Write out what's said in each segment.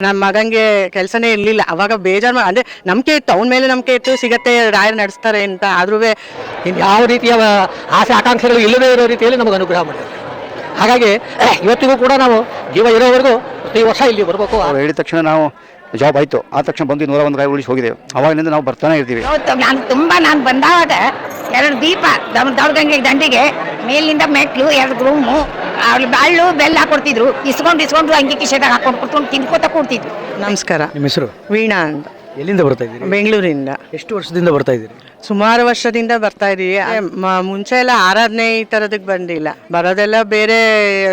ನಮ್ಮ ಮಗಂಗೆ ಕೆಲಸನೇ ಇರಲಿಲ್ಲ. ಅವಾಗ ಬೇಜಾರು ಮಾ- ಅಂದ್ರೆ ನಂಬಿಕೆ ಇತ್ತು. ಅವನ ಮೇಲೆ ನಂಬಿಕೆ ಇತ್ತು. ಸಿಗತ್ತೆ ರಾಯರ್ ನಡೆಸ್ತಾರೆ ಅಂತ. ಆದ್ರೂ ಯಾವ ರೀತಿಯ ಆಸೆ ಆಕಾಂಕ್ಷೆಗಳು ಇಲ್ಲದೇ ಇರೋ ರೀತಿಯಲ್ಲಿ ನಮಗೆ ಅನುಗ್ರಹ ಮಾಡಿದ್ದಾರೆ ಹಾಗಾಗಿ ಇವತ್ತಿಗೂ ಕೂಡ ನಾವು ಜೀವ ಇರೋವರೆಗೂ ಪ್ರತಿ ವರ್ಷ ಇಲ್ಲಿ ಬರಬೇಕು. ಅವ್ರು ಹೇಳಿದ ತಕ್ಷಣ ನಾವು ಜಾಬ್ ಆಯಿತು. ಆ ತಕ್ಷಣ ಬಂದು ನೂರ ಒಂದು ಗಾಯ ಉಳಿಸಿ ಹೋಗಿದ್ದೇವೆ. ಅವಾಗಿನಿಂದ ನಾವು ಬರ್ತಾನೆ ಇರ್ತೀವಿ. ನಾನು ತುಂಬಾ ನಾನು ಬಂದಾಗ ಎರಡು ದೀಪ ದೌ- ದೌಡ್ಗಂಗೆ ದಂಡಿಗೆ ಮೇಲಿಂದ ಮೆಟ್ಲು ಎರಡು ರೂಮು. ಅವ್ರು ಬಾಳು ಬೆಲ್ಲ ಕೊಡ್ತಿದ್ರು. ಇಸ್ಕೊಂಡು ಇಸ್ಕೊಂಡು ಅಂಗಿ ಕಿಶೆದಾಗ ಹಾಕೊಂಡು ಕುತ್ಕೊಂಡು ತಿನ್ಕೋತ ಕೊಡ್ತಿದ್ರು. ನಮಸ್ಕಾರ. ನಿಮ್ಮ ಹೆಸರು? ವೀಣಾ ಅಂತ. ಎಲ್ಲಿಂದ ಬರ್ತಾ ಇದ್ದೀರಿ? ಬೆಂಗಳೂರಿಂದ. ಎಷ್ಟು ವರ್ಷದಿಂದ ಬರ್ತಾ ಇದ್ದೀರಿ? ಸುಮಾರು ವರ್ಷದಿಂದ ಬರ್ತಾ ಇದ್ದೀವಿ. ಮ- ಮುಂಚೆ ಎಲ್ಲ ಆರಾಧನೆ ಈ ಥರದಕ್ಕೆ ಬಂದಿಲ್ಲ. ಬರೋದೆಲ್ಲ ಬೇರೆ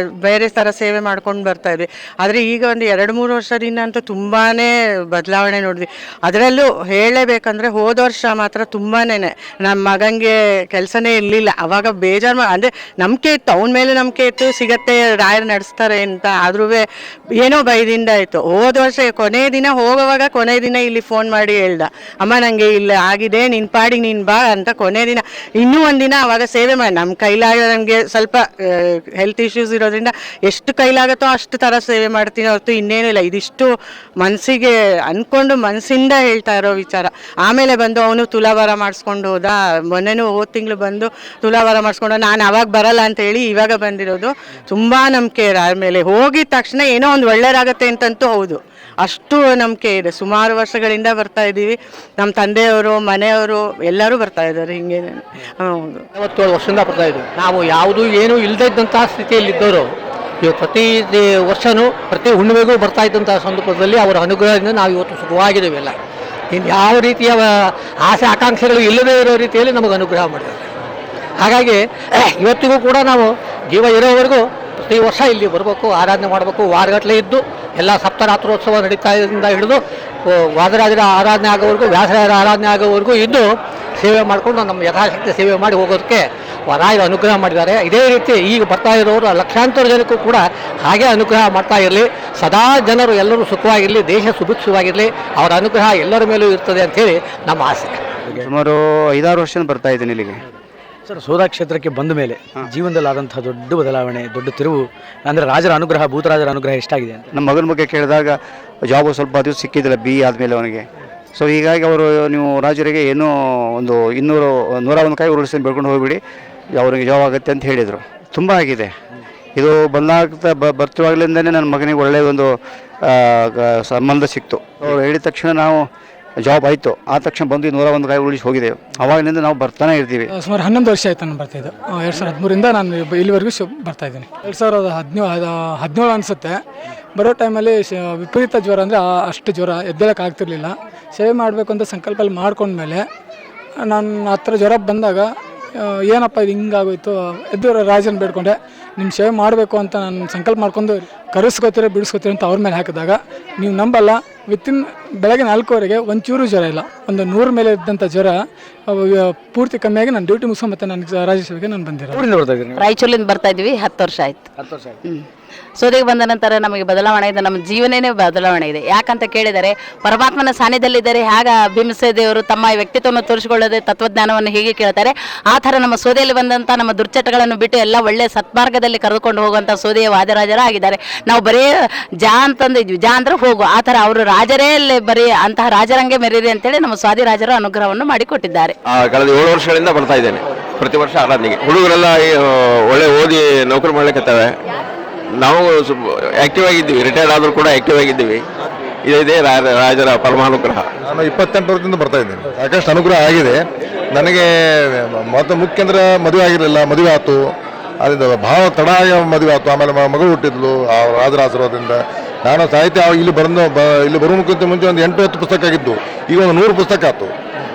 ಬೇರೆ ಥರ ಸೇವೆ ಮಾಡ್ಕೊಂಡು ಬರ್ತಾ ಇದ್ವಿ. ಆದರೆ ಈಗ ಒಂದು ಎರಡು ಮೂರು ವರ್ಷದಿಂದ ಅಂತೂ ತುಂಬಾ ಬದಲಾವಣೆ ನೋಡಿದ್ವಿ. ಅದರಲ್ಲೂ ಹೇಳಲೇಬೇಕಂದ್ರೆ ಹೋದ ವರ್ಷ ಮಾತ್ರ ತುಂಬಾ ನಮ್ಮ ಮಗಂಗೆ ಕೆಲಸನೇ ಇರಲಿಲ್ಲ. ಅವಾಗ ಬೇಜಾರು ಮಾ- ಅಂದರೆ ನಂಬಿಕೆ ಇತ್ತು. ಅವನ ಮೇಲೆ ನಂಬಿಕೆ ಇತ್ತು. ಸಿಗತ್ತೆ ರಾಯರ್ ನಡೆಸ್ತಾರೆ ಅಂತ. ಆದ್ರೂ ಏನೋ ಭಯದಿಂದ ಆಯಿತು. ಹೋದ ವರ್ಷ ಕೊನೆ ದಿನ ಹೋಗುವಾಗ ಕೊನೆ ದಿನ ಇಲ್ಲಿ ಫೋನ್ ಮಾಡಿ ಹೇಳ್ದ, ಅಮ್ಮ ನನಗೆ ಇಲ್ಲ ಆಗಿದೆ, ನಿನ್ ಪಾಡಿಗೆ ನೀನ್ ಬಾ ಅಂತ ಕೊನೆ ದಿನ. ಇನ್ನೂ ಒಂದಿನ ಅವಾಗ ಸೇವೆ ಮಾಡಿ, ನಮ್ ಕೈಲಾಗ ನನಗೆ ಸ್ವಲ್ಪ ಹೆಲ್ತ್ ಇಶ್ಯೂಸ್ ಇರೋದ್ರಿಂದ ಎಷ್ಟು ಕೈಲಾಗತ್ತೋ ಅಷ್ಟು ಥರ ಸೇವೆ ಮಾಡ್ತೀನಿ ಹೊರತು ಇನ್ನೇನು ಇಲ್ಲ. ಇದಿಷ್ಟು ಮನಸ್ಸಿಗೆ ಅನ್ಕೊಂಡು ಮನಸ್ಸಿಂದ ಹೇಳ್ತಾ ಇರೋ ವಿಚಾರ. ಆಮೇಲೆ ಬಂದು ಅವನು ತುಲಾಭಾರ ಮಾಡಿಸ್ಕೊಂಡು ಹೋದ. ಮೊನ್ನೆನೂ ಹೋದ ತಿಂಗಳು ಬಂದು ತುಲಾಭಾರ ಮಾಡಿಸ್ಕೊಂಡು ನಾನು ಅವಾಗ ಬರಲ್ಲ ಅಂತ ಹೇಳಿ ಇವಾಗ ಬಂದಿರೋದು. ತುಂಬಾ ನಂಬಿಕೆ ಇದೆ. ಆಮೇಲೆ ಮೇಲೆ ಹೋಗಿದ ತಕ್ಷಣ ಏನೋ ಒಂದು ಒಳ್ಳೇದಾಗತ್ತೆ ಅಂತಂತೂ ಹೌದು. ಅಷ್ಟು ನಂಬಿಕೆ ಇದೆ. ಸುಮಾರು ವರ್ಷಗಳಿಂದ ಬರ್ತಾ ಇದ್ದೀವಿ. ನಮ್ಮ ತಂದೆಯವರು, ಮನೆಯವರು ಎಲ್ಲರೂ ಬರ್ತಾ ಇದ್ದಾರೆ ಹಿಂಗೆ. ಹೌದು. ವರ್ಷದಿಂದ ಬರ್ತಾ ಇದ್ದೀವಿ. ನಾವು ಯಾವುದೂ ಏನೂ ಇಲ್ಲದೇ ಇದ್ದಂತಹ ಸ್ಥಿತಿಯಲ್ಲಿ ಇದ್ದವರು ಇವಾಗ ಪ್ರತಿ ವರ್ಷನೂ, ಪ್ರತಿ ಹುಣ್ಣಿಮೆಗೂ ಬರ್ತಾ ಇದ್ದಂಥ ಸಂದರ್ಭದಲ್ಲಿ ಅವರ ಅನುಗ್ರಹದಿಂದ ನಾವು ಇವತ್ತು ಸುಖವಾಗಿದ್ದೇವೆ ಎಲ್ಲ. ಇನ್ನು ಯಾವ ರೀತಿಯ ಆಸೆ, ಆಕಾಂಕ್ಷೆಗಳು ಇಲ್ಲದೇ ಇರೋ ರೀತಿಯಲ್ಲಿ ನಮಗೆ ಅನುಗ್ರಹ ಮಾಡಿದ್ದಾರೆ. ಹಾಗಾಗಿ ಇವತ್ತಿಗೂ ಕೂಡ ನಾವು ಜೀವ ಇರೋವರೆಗೂ ಪ್ರತಿ ವರ್ಷ ಇಲ್ಲಿ ಬರಬೇಕು, ಆರಾಧನೆ ಮಾಡಬೇಕು, ವಾರಗಟ್ಟಲೆ ಇದ್ದು ಎಲ್ಲ ಸಪ್ತರಾತ್ರೋತ್ಸವ ನಡೀತಾ ಇದರಿಂದ ಹಿಡಿದು ವಾದರಾಜರ ಆರಾಧನೆ ಆಗೋವರೆಗೂ ವ್ಯಾಸರಾಜರ ಆರಾಧನೆ ಆಗೋವರೆಗೂ ಇದ್ದು ಸೇವೆ ಮಾಡಿಕೊಂಡು ನಮ್ಮ ಯಥಾಶಕ್ತಿ ಸೇವೆ ಮಾಡಿ ಹೋಗೋದಕ್ಕೆ ರಾಯರು ಅನುಗ್ರಹ ಮಾಡಿದ್ದಾರೆ. ಇದೇ ರೀತಿ ಈಗ ಬರ್ತಾ ಇರೋರು ಲಕ್ಷಾಂತರ ಜನಕ್ಕೂ ಕೂಡ ಹಾಗೆ ಅನುಗ್ರಹ ಮಾಡ್ತಾ ಇರಲಿ. ಸದಾ ಜನರು ಎಲ್ಲರೂ ಸುಖವಾಗಿರಲಿ, ದೇಶ ಸುಭಿಕ್ಷವಾಗಿರಲಿ. ಅವರ ಅನುಗ್ರಹ ಎಲ್ಲರ ಮೇಲೂ ಇರ್ತದೆ ಅಂಥೇಳಿ ನಮ್ಮ ಆಸೆ. ಸುಮಾರು ಐದಾರು ವರ್ಷ ಬರ್ತಾ ಇದ್ದೀನಿ ಇಲ್ಲಿಗೆ ಸರ್ ಸೋದಾ ಕ್ಷೇತ್ರಕ್ಕೆ ಬಂದ ಮೇಲೆ ಜೀವನದಲ್ಲಿ ಆದಂತಹ ದೊಡ್ಡ ಬದಲಾವಣೆ ದೊಡ್ಡ ತಿರುವು ಅಂದರೆ ರಾಜರ ಅನುಗ್ರಹ ಭೂತರಾಜರ ಅನುಗ್ರಹ ಎಷ್ಟಾಗಿದೆ ಅಂತ? ನಮ್ಮ ಮಗನ ಬಗ್ಗೆ ಕೇಳಿದಾಗ ಜಾಬು ಸ್ವಲ್ಪ ದಿವಸ ಸಿಕ್ಕಿದ್ದಿಲ್ಲ ಬಿ ಆದಮೇಲೆ ಅವನಿಗೆ. ಸೊ ಹೀಗಾಗಿ ಅವರು ನೀವು ರಾಜರಿಗೆ ಏನೋ ಒಂದು ಇನ್ನೂರು ನೂರ ಒಂದು ಕಾಯಿ ಉರುಳಿಸಿ ಬೆಳ್ಕೊಂಡು ಹೋಗ್ಬಿಡಿ ಅವರಿಗೆ ಜಾಬ್ ಆಗುತ್ತೆ ಅಂತ ಹೇಳಿದರು. ತುಂಬ ಆಗಿದೆ. ಇದು ಬಂದಾಗ್ತಾ ಬ ಬರ್ತಿವಾಗಲಿಂದನೇ ನನ್ನ ಮಗನಿಗೆ ಒಳ್ಳೆಯ ಒಂದು ಸಂಬಂಧ ಸಿಕ್ತು. ಅವ್ರು ಹೇಳಿದ ತಕ್ಷಣ ನಾವು ಜಾಬ್ ಆಯಿತು. ಆ ತಕ್ಷಣ ಬಂದು ನೂರ ಒಂದು ಗಾಯ ಉಳಿಸಿ ಹೋಗಿದ್ದೇವೆ ಅವಾಗಿನಿಂದ ನಾವು ಬರ್ತಾನೆ ಇರ್ತೀವಿ. ಸುಮಾರು ಹನ್ನೊಂದು ವರ್ಷ ಆಯ್ತು ನಾನು ಬರ್ತಿದ್ದು ಎರಡು ಸಾವಿರದ ಹದಿಮೂರಿಂದ ನಾನು ಇಲ್ಲಿವರೆಗೂ ಶು ಬರ್ತಾ ಇದ್ದೀನಿ. ಎರಡು ಸಾವಿರದ ಹದಿನೇಳು ಹದಿನೇಳು ಅನಿಸುತ್ತೆ. ಬರೋ ಟೈಮಲ್ಲಿ ವಿಪರೀತ ಜ್ವರ ಅಂದರೆ ಅಷ್ಟು ಜ್ವರ ಎದ್ದೇಳಕ್ಕೆ ಆಗ್ತಿರ್ಲಿಲ್ಲ. ಸೇವೆ ಮಾಡಬೇಕು ಅಂತ ಸಂಕಲ್ಪಲ್ಲಿ ಮಾಡ್ಕೊಂಡ್ಮೇಲೆ ನಾನು ಹತ್ರ ಜ್ವರ ಬಂದಾಗ ಏನಪ್ಪ ಇದು ಹಿಂಗಾಗೋಯ್ತು? ಎದ್ದು ರಾಜನ ಬೇಡ್ಕೊಂಡೆ ನಿಮ್ಮ ಸೇವೆ ಮಾಡಬೇಕು ಅಂತ ನಾನು ಸಂಕಲ್ಪ ಮಾಡ್ಕೊಂಡು ಕರೆಸ್ಕೋತೀರ, ಬಿಡಿಸ್ಕೋತೀರ ಅಂತ ಅವ್ರ ಮೇಲೆ ಹಾಕಿದಾಗ, ನೀವು ನಂಬಲ್ಲ ವಿತಿನ್ ಬೆಳಗ್ಗೆ ನಾಲ್ಕೂವರೆಗೆ ಒಂಚೂರು ಜ್ವರ ಇಲ್ಲ. ಒಂದು ನೂರು ಮೇಲೆ ಇದ್ದಂಥ ಜ್ವರ ಅವು ಪೂರ್ತಿ ಕಮ್ಮಿಯಾಗಿ ನಾನು ಡ್ಯೂಟಿ ಮುಗಿಸೋ ಮತ್ತೆ ನಾನು ರಾಜೇಶ್ವರಿಗೆ ನಾನು ಬಂದಿರೋದು. ಊರಿಂದ ಬರ್ತಾ ರಾಯಚೂರಿಂದ ಬರ್ತಾ ಇದ್ವಿ ಹತ್ತು ವರ್ಷ ಆಯ್ತು. ಹತ್ತು ವರ್ಷ ಆಯ್ತು. ಹ್ಮ್. ಸೋದೆಗೆ ಬಂದ ನಂತರ ನಮಗೆ ಬದಲಾವಣೆ ಇದೆ ನಮ್ಮ ಜೀವನನೇ ಬದಲಾವಣೆ ಇದೆ. ಯಾಕಂತ ಕೇಳಿದರೆ ಪರಮಾತ್ಮನ ಸಾನ್ನಿಧ್ಯದಲ್ಲಿದ್ದರೆ ಹೇಗ ಭೀಮಸೇ ದೇವರು ತಮ್ಮ ವ್ಯಕ್ತಿತ್ವವನ್ನು ತೋರಿಸಿಕೊಳ್ಳದೆ ತತ್ವಜ್ಞಾನವನ್ನು ಹೇಗೆ ಕೇಳ್ತಾರೆ ಆ ಥರ ನಮ್ಮ ಸೋದೆಯಲ್ಲಿ ಬಂದಂಥ ನಮ್ಮ ದುರ್ಚಟಗಳನ್ನು ಬಿಟ್ಟು ಎಲ್ಲ ಒಳ್ಳೆ ಸತ್ಮಾರ್ಗದಲ್ಲಿ ಕರೆದುಕೊಂಡು ಹೋಗುವಂಥ ಸೋದೆಯ ವಾದರಾಜರಾಗಿದ್ದಾರೆ. ನಾವು ಬರೀ ಜಾ ಅಂತಂದಿದ್ವಿ ಜಾ ಅಂದ್ರೆ ಹೋಗು. ಆ ಥರ ಅವರು ರಾಜರೇ ಅಲ್ಲಿ ಬರೀ ಅಂತಹ ರಾಜರಂಗೆ ಮೆರೀರಿ ಅಂತೇಳಿ ನಮ್ಮ ಸ್ವಾದಿ ರಾಜರು ಅನುಗ್ರಹವನ್ನು ಮಾಡಿಕೊಟ್ಟಿದ್ದಾರೆ. ಆ, ಕಳೆದ ಏಳು ವರ್ಷಗಳಿಂದ ಬರ್ತಾ ಇದ್ದೇನೆ. ಪ್ರತಿ ವರ್ಷ ಆರಾಧನೆಗೆ. ಹುಡುಗರೆಲ್ಲ ಈ, ಆ, ಒಳ್ಳೆ ಓದಿ ನೌಕರಿ ಮಾಡ್ಲಿಕ್ಕತ್ತವೆ ನಾವು ಆಕ್ಟಿವ್ ಆಗಿದ್ದೀವಿ. ರಿಟೈರ್ಡ್ ಆದರೂ ಕೂಡ ಆಕ್ಟಿವ್ ಆಗಿದ್ದೀವಿ. ಇದೇ ರಾ- ರಾಜರ ಪರಮಾನುಗ್ರಹ. ನಾನು ಇಪ್ಪತ್ತೆಂಟು ವರ್ಷದಿಂದ ಬರ್ತಾ ಇದ್ದೀನಿ. ಸಾಕಷ್ಟು ಅನುಗ್ರಹ ಆಗಿದೆ. ನನಗೆ ಮತ್ತು ಮುಖ್ಯ ಅಂದ್ರೆ ಮದುವೆ ಆಗಿರಲಿಲ್ಲ ಮದುವೆ ಆಯ್ತು. ಅದರಿಂದ ಭಾಳ ತಡ ಆಗಿ ಮದುವೆ ಆಯ್ತು. ಆಮೇಲೆ ಮ- ಮಗಳು ಹುಟ್ಟಿದ್ಲು ಆ ರಾಜರ ಆಶೀರ್ವಾದದಿಂದ. ನಾನು ಸಾಹಿತ್ಯ ಇಲ್ಲಿ ಬಂದು ಇಲ್ಲಿ ಬರುವುದಕ್ಕಿಂತ ಮುಂಚೆ ಒಂದು ಎಂಟು ಹತ್ತು ಪುಸ್ತಕ ಆಗಿದ್ದು ಈಗ ಒಂದು ನೂರು ಪುಸ್ತಕ ಆಯಿತು.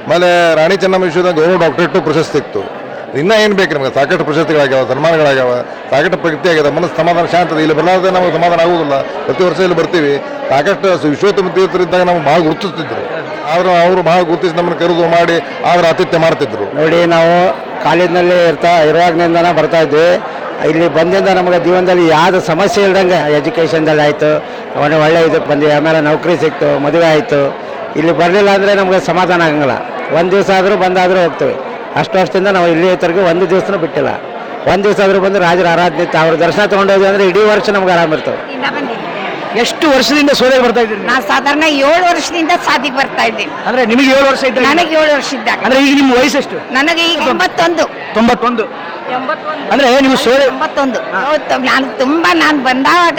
ಆಮೇಲೆ ರಾಣಿ ಚೆನ್ನಮ್ಮ ವಿಶ್ವದ ಗೌರವ ಡಾಕ್ಟರೇಟು ಪ್ರಶಸ್ತಿ ಇತ್ತು. ಇನ್ನೂ ಏನು ಬೇಕು ನಮಗೆ? ಸಾಕಷ್ಟು ಪ್ರಶಸ್ತಿಗಳಾಗ್ಯಾವ, ಸನ್ಮಾನಗಳಾಗ್ಯಾವ, ಸಾಕಷ್ಟು ಪ್ರಗತಿ ಆಗ್ಯದ, ಮನಸ್ಸು ಸಮಾಧಾನ ಶಾಂತ ಇಲ್ಲಿ ಬರಲಾರ್ದೆ ನಮಗೆ ಸಮಾಧಾನ ಆಗುವುದಿಲ್ಲ. ಪ್ರತಿ ವರ್ಷ ಇಲ್ಲಿ ಬರ್ತೀವಿ. ಸಾಕಷ್ಟು ಸು- ವಿಶ್ವೋತ್ತಮ ತೀರ್ಥರಿದ್ದಾಗ ನಾವು ಭಾಳ ಗುರುತಿಸ್ತಿದ್ರು. ಆದರೂ ಅವರು ಭಾಳ ಗುರುತಿಸಿ ನಮ್ಮನ್ನು ಕರೆದು ಮಾಡಿ, ಆದ್ರೆ ಆತಿಥ್ಯ ಮಾಡ್ತಿದ್ರು. ನೋಡಿ, ನಾವು ಕಾಲೇಜಿನಲ್ಲಿ ಇರ್ತಾ, ಇರುವಾಗಲಿಂದನೇ ಬರ್ತಾ ಇದ್ವಿ. ಇಲ್ಲಿ ಬಂದಿಂದ ನಮಗೆ ಜೀವನದಲ್ಲಿ ಯಾವ ಸಮಸ್ಯೆ ಇಲ್ದಂಗೆ ಎಜುಕೇಷನ್ದಲ್ಲಿ ಆಯಿತು. ಅವನು ಒಳ್ಳೆ ಇದಕ್ಕೆ ಬಂದ್ವಿ ಆಮೇಲೆ ನೌಕರಿ ಸಿಕ್ತು ಮದುವೆ ಆಯಿತು. ಇಲ್ಲಿ ಬರಲಿಲ್ಲ ಅಂದರೆ ನಮಗೆ ಸಮಾಧಾನ ಆಗಂಗಿಲ್ಲ. ಒಂದು ದಿವಸ ಆದರೂ ಬಂದಾದರೂ ಹೋಗ್ತೀವಿ. ಅಷ್ಟು ವರ್ಷದಿಂದ ನಾವು ಇಲ್ಲಿವರೆಗೂ ಒಂದು ದಿವಸನೂ ಬಿಟ್ಟಿಲ್ಲ. ಒಂದು ದಿವಸ ಆದರೂ ಬಂದು ರಾಜರ ಆರಾಧನೆ ಇತ್ತು ಅವ್ರ ದರ್ಶನ ತೊಗೊಂಡೋದ್ವಿ ಅಂದರೆ ಇಡೀ ವರ್ಷ ನಮ್ಗೆ ಆರಾಮಿರ್ತವೆ ಎಷ್ಟು ವರ್ಷದಿಂದ ಸೋದೆಗೆ ಬರ್ತಾ ಇದ್ದೀನಿ ನಾನು ಸಾಧಾರಣ ಏಳು ವರ್ಷದಿಂದ ಸಾಧಿಗೆ ಬರ್ತಾ ಇದ್ದೀನಿ. ಅಂದ್ರೆ ನಿಮಗೆ ಏಳು ವರ್ಷ ಇದ್ದಾಗ ನನಗೆ ಏಳು ವರ್ಷ ಇದ್ದಾಗ. ಅಂದ್ರೆ ಈಗ ನಿಮ್ಮ ವಯಸ್ಸು ಎಷ್ಟು ನನಗೆ ಈಗ ತೊಂಬತ್ತೊಂದು. ತೊಂಬತ್ತೊಂದು. ಅಂದ್ರೆ ನೀವು ಸೋದೆ ಎಂಬತ್ತೊಂದು. ನಾನು ತುಂಬಾ ನಾನು ಬಂದಾಗ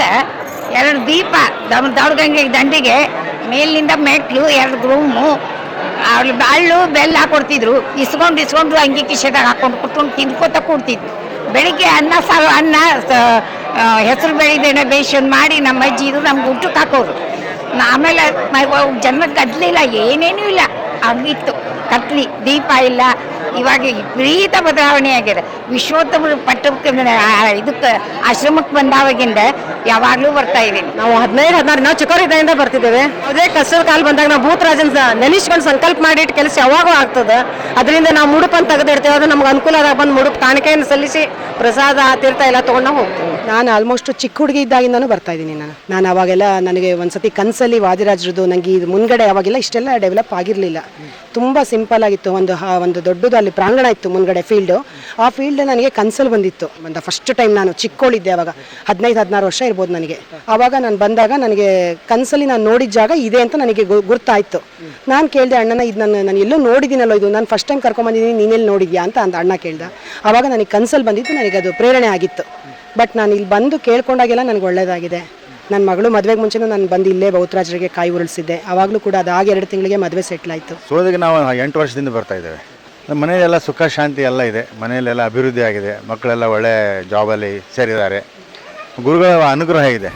ಎರಡು ದೀಪ ದಮ್ ದೌಡಗಂಗೆ ದಂಡಿಗೆ ಮೇಲಿನಿಂದ ಮೆಟ್ಲು ಎರಡು ರೂಮು ಅವ್ಳು ಬಾಳು ಬೆಲ್ಲ ಹಾಕೊಡ್ತಿದ್ರು ಇಸ್ಕೊಂಡು ಇಸ್ಕೊಂಡು ಅಂಗಿ ಕಿಶೆದಾಗ ಹಾಕೊಂಡು ಕುತ್ಕೊಂಡು ತಿನ್ಕೋತ ಕೂಡ್ತಿದ್ರು ಬೆಳಿಗ್ಗೆ ಅನ್ನ ಸಾರು ಅನ್ನ ಹೆಸರು ಬೆಳಿದೇನೆ ಬೇಷನ್ ಮಾಡಿ ನಮ್ಮ ಅಜ್ಜಿ ಇದು ನಮ್ಗೆ ಊಟಕ್ಕೆ ಹಾಕೋರು. ಆಮೇಲೆ ಜನ ಕದ್ಲಿಲ್ಲ ಏನೇನೂ ಇಲ್ಲ. ಹಂಗಿತ್ತು. ಕತ್ಲಿ ದೀಪ ಇಲ್ಲ. ಇವಾಗ ವಿಪರೀತ ಬದಲಾವಣೆ ಆಗಿದೆ. ವಿಶ್ವೋತ್ತಮ ಪಟ್ಟಕ್ಕೆ ಇದಕ್ಕೆ ಆಶ್ರಮಕ್ಕೆ ಬಂದಾವಾಗಿಂದ ಯಾವಾಗಲೂ ಬರ್ತಾ ಇದ್ದೀನಿ. ನಾವು ಹದಿನೈದು, ಹದಿನಾರು, ನಾವು ಚಿಕ್ಕವರಿದ್ದಾಗಿಂದ ಬರ್ತಿದ್ದೇವೆ. ಅದೇ ಕಷ್ಟದ ಕಾಲ ಬಂದಾಗ ನಾವು ಭೂತರಾಜನ್ ನೆನೆಸ್ಕೊಂಡು ಸಂಕಲ್ಪ ಮಾಡಿಟ್ಟು ಕೆಲಸ ಯಾವಾಗೂ ಆಗ್ತದೆ. ಅದರಿಂದ ನಾವು ಮುಡುಪನ್ನು ತೆಗೆದಿಡ್ತೇವೆ. ಅದು ನಮ್ಗೆ ಅನುಕೂಲ ಬಂದು ಮುಡುಪು ಕಾಣಿಕೆಯನ್ನು ಸಲ್ಲಿಸಿ ಪ್ರಸಾದ, ತೀರ್ಥ ಎಲ್ಲ ತೊಗೊಂಡು ನಾವು ಹೋಗ್ತೀವಿ. ನಾನು ಆಲ್ಮೋಸ್ಟ್ ಚಿಕ್ಕ ಹುಡುಗಿ ಇದ್ದಾಗಿಂದನೂ ಬರ್ತಾ ಇದ್ದೀನಿ ನಾನು. ನಾನು ಅವಾಗೆಲ್ಲ ನನಗೆ ಒಂದ್ಸತಿ ಕನಸಲ್ಲಿ ವಾದಿರಾಜರದ್ದು ನನಗೆ ಇದು ಮುಂದ್ಗಡೆ ಅವಾಗೆಲ್ಲ ಇಷ್ಟೆಲ್ಲ ಡೆವಲಪ್ ಆಗಿರಲಿಲ್ಲ. ತುಂಬ ಸಿಂಪಲ್ ಆಗಿತ್ತು. ಒಂದು ಒಂದು ದೊಡ್ಡದು ಅಲ್ಲಿ ಪ್ರಾಂಗಣ ಇತ್ತು ಮುಂದ್ಗಡೆ ಫೀಲ್ಡು ಆ ಫೀಲ್ಡ್ ನನಗೆ ಕನಸಲ್ಲಿ ಬಂದಿತ್ತು. ಬಂದ ಫಸ್ಟ್ ಟೈಮ್ ನಾನು ಚಿಕ್ಕೋಳಿದ್ದೆ ಅವಾಗ. ಹದಿನೈದು, ಹದಿನಾರು ವರ್ಷ ಇರ್ಬೋದು ನನಗೆ. ಆವಾಗ ನಾನು ಬಂದಾಗ ನನಗೆ ಕನಸಲ್ಲಿ ನಾನು ನೋಡಿದ ಜಾಗ ಇದೆ ಅಂತ ನನಗೆ ಗುರ್ತಾಯಿತು. ನಾನು ಕೇಳಿದೆ, ಅಣ್ಣನ, ಇದು ನಾನು ನಾನು ಎಲ್ಲೋ ನೋಡಿದ್ದೀನಲ್ಲೋ ಇದು? ನಾನು ಫಸ್ಟ್ ಟೈಮ್ ಕರ್ಕೊಂಬಂದಿದ್ದೀನಿ ನೀನೆಲ್ಲಿ ನೋಡಿದ್ಯಾ? ಅಂತ ಅಂತ ಅಣ್ಣ ಕೇಳ್ದೆ. ಆವಾಗ ನನಗೆ ಕನಸಲ್ಲಿ ಬಂದಿದ್ದು ನನಗೆ ಅದು ಪ್ರೇರಣೆ ಆಗಿತ್ತು. ಬಟ್ ನಾನು ಇಲ್ಲಿ ಬಂದು ಕೇಳ್ಕೊಂಡಾಗೆಲ್ಲ ನನಗೆ ಒಳ್ಳೆಯದಾಗಿದೆ ನನ್ನ ಮಗಳು ಮದುವೆಗೆ ಮುಂಚೆನೂ ನಾನು ಬಂದು ಇಲ್ಲೇ ಬೌದ್ರಾಜರಿಗೆ ಕಾಯಿ ಉರುಳಿಸಿದ್ದೆ. ಆವಾಗಲೂ ಕೂಡ ಅದಾಗಿ ಎರಡು ತಿಂಗಳಿಗೆ ಮದುವೆ ಸೆಟ್ಲ್ ಆಯಿತು. ಸೋದಿಗೆ ನಾವು ಎಂಟು ವರ್ಷದಿಂದ ಬರ್ತಾ ಇದ್ದೇವೆ. ನಮ್ಮ ಮನೆಯಲ್ಲೆಲ್ಲ ಸುಖ, ಶಾಂತಿ ಎಲ್ಲ ಇದೆ. ಮನೆಯಲ್ಲೆಲ್ಲ ಅಭಿವೃದ್ಧಿ ಆಗಿದೆ. ಮಕ್ಕಳೆಲ್ಲ ಒಳ್ಳೆ ಜಾಬಲ್ಲಿ ಸೇರಿದ್ದಾರೆ. ಗುರುಗಳ ಅನುಗ್ರಹ ಇದೆ.